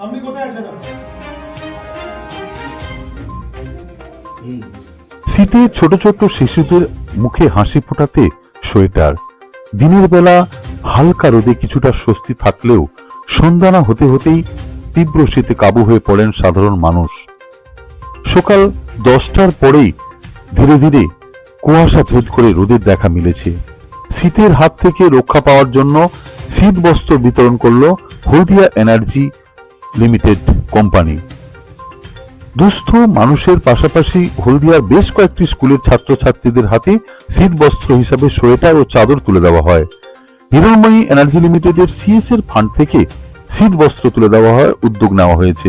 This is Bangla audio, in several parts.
আপনি কোথায় আছেন? শীতে ছোট ছোট শিশুদের মুখে হাসি ফোটাতে সোয়েটার। দিনের বেলা হালকা রোদে কিছুটা স্বস্তি থাকলেও সন্ধ্যা না হতে হতেই তীব্র শীতে কাবু হয়ে পড়েন সাধারণ মানুষ। সকাল দশটার পরেই ধীরে ধীরে কুয়াশা ভেদ করে রোদের দেখা মিলেছে। শীতের হাত থেকে রক্ষা পাওয়ার জন্য শীত বস্ত্র বিতরণ করল হলদিয়া এনার্জি লিমিটেড কোম্পানি দুস্থ মানুষের পাশাপাশি হলদিয়ার বেশ কয়েকটি স্কুলের ছাত্রছাত্রীদের হাতে শীত বস্ত্র হিসাবে সোয়েটার ও চাদর তুলে দেওয়া হয়। হিরণময়ী এনার্জি লিমিটেডের সিএস এর ফান্ড থেকে শীত বস্ত্র তুলে দেওয়া হয়, উদ্যোগ নেওয়া হয়েছে।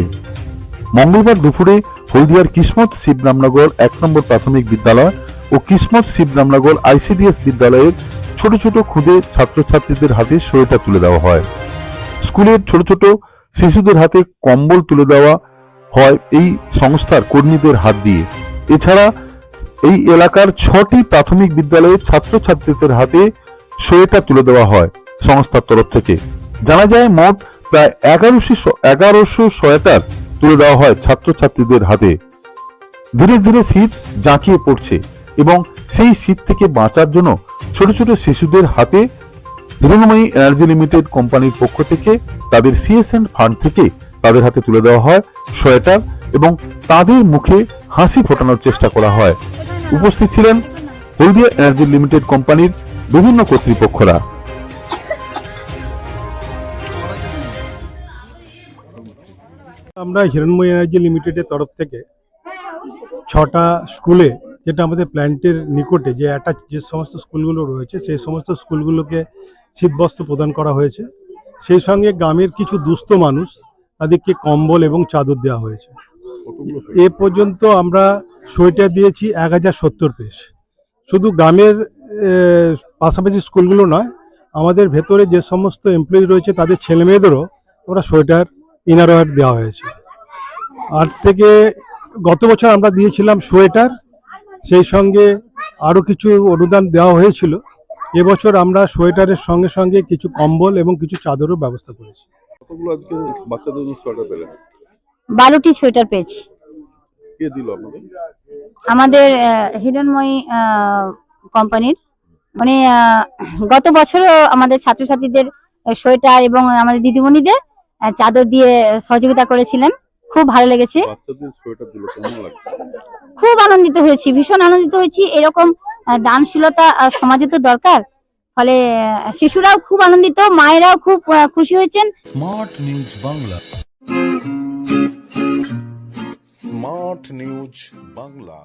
মঙ্গলবার দুপুরে হলদিয়ার কিসমত শিবরামনগর এক নম্বর প্রাথমিক বিদ্যালয় ও কিসমত শিবরামনগর আইসিডিএস বিদ্যালয়ের ছোট ছোট খুদে ছাত্রছাত্রীদের হাতে সোয়েটার তুলে দেওয়া হয়। স্কুলের ছোট ছোট শিশুদের হাতে কম্বল তুলে দেওয়া হয় এই সংস্থার কর্মীদের হাত দিয়ে। এছাড়া এই এলাকার ছটি প্রাথমিক বিদ্যালয়ের ছাত্রছাত্রীদের হাতে সোয়েটার তুলে দেওয়া হয় সংস্থার তরফ থেকে। জানা যায়, মোট প্রায় এগারোশো এগারোশো সোয়েটার তুলে দেওয়া হয় ছাত্রছাত্রীদের হাতে। ধীরে ধীরে শীত জাঁকিয়ে পড়ছে এবং সেই শীত থেকে বাঁচার জন্য ছোট ছোট শিশুদের হাতে হিরণময়ী এনার্জি লিমিটেড কোম্পানির পক্ষ থেকে তাদের সিএসএন ফান্ড থেকে তাদের হাতে তুলে দেওয়া হয় সোয়েটার এবং তাদের মুখে হাসি ফোটানোর চেষ্টা করা হয়। উপস্থিত ছিলেন হলদিয়া এনার্জি লিমিটেড কোম্পানির বিভিন্ন কর্তৃপক্ষরা। আমরা হিরণময় এনার্জি লিমিটেডের তরফ থেকে ছটা স্কুলে, যেটা আমাদের প্ল্যান্টের নিকটে যে অ্যাটাচ যে সমস্ত স্কুলগুলো রয়েছে, সেই সমস্ত স্কুলগুলোকে শীতবস্ত্র প্রদান করা হয়েছে। সেই সঙ্গে গ্রামের কিছু দুস্থ মানুষ তাদেরকে কম্বল এবং চাদর দেওয়া হয়েছে। এ পর্যন্ত আমরা সোয়েটার দিয়েছি এক হাজার সত্তর পিস শুধু গ্রামের পাশাপাশি স্কুলগুলো নয় আমাদের ভেতরে যে সমস্ত এমপ্লয়ি রয়েছে তাদের ছেলে মেয়েদেরও আমরা সোয়েটার ইনারওয়ার দেওয়া হয়েছে। আর থেকে গত বছর আমরা দিয়েছিলাম সোয়েটার সেই সঙ্গে আরও কিছু অনুদান দেওয়া হয়েছিল। এবছর আমরা সোয়েটারের সঙ্গে সঙ্গে কিছু কম্বল এবং কিছু চাদরও ব্যবস্থা করেছি। কতগুলো আজকে বাচ্চাদের সোয়েটার পেলেন? বারোটি সোয়েটার পেয়েছি। কে দিল আপনাদের? আমাদের আহ, হিরণময়ী আহ, কোম্পানির। মানে আহ, গত বছরও আমাদের ছাত্রছাত্রীদের সোয়েটার এবং আমাদের দিদিমণিদের চাদর দিয়ে সহযোগিতা করেছিলেন। খুব ভালো লেগেছে। বাচ্চাদের সোয়েটার দিল কেমন লাগছে? খুব আনন্দিত হয়েছি ভীষণ আনন্দিত হয়েছি। এরকম দানশীলতা সমাজে তো দরকার। ফলে শিশুরাও খুব আনন্দিত, মায়েরাও খুব খুশি হয়েছেন। Smart news Bangla. Smart news Bangla.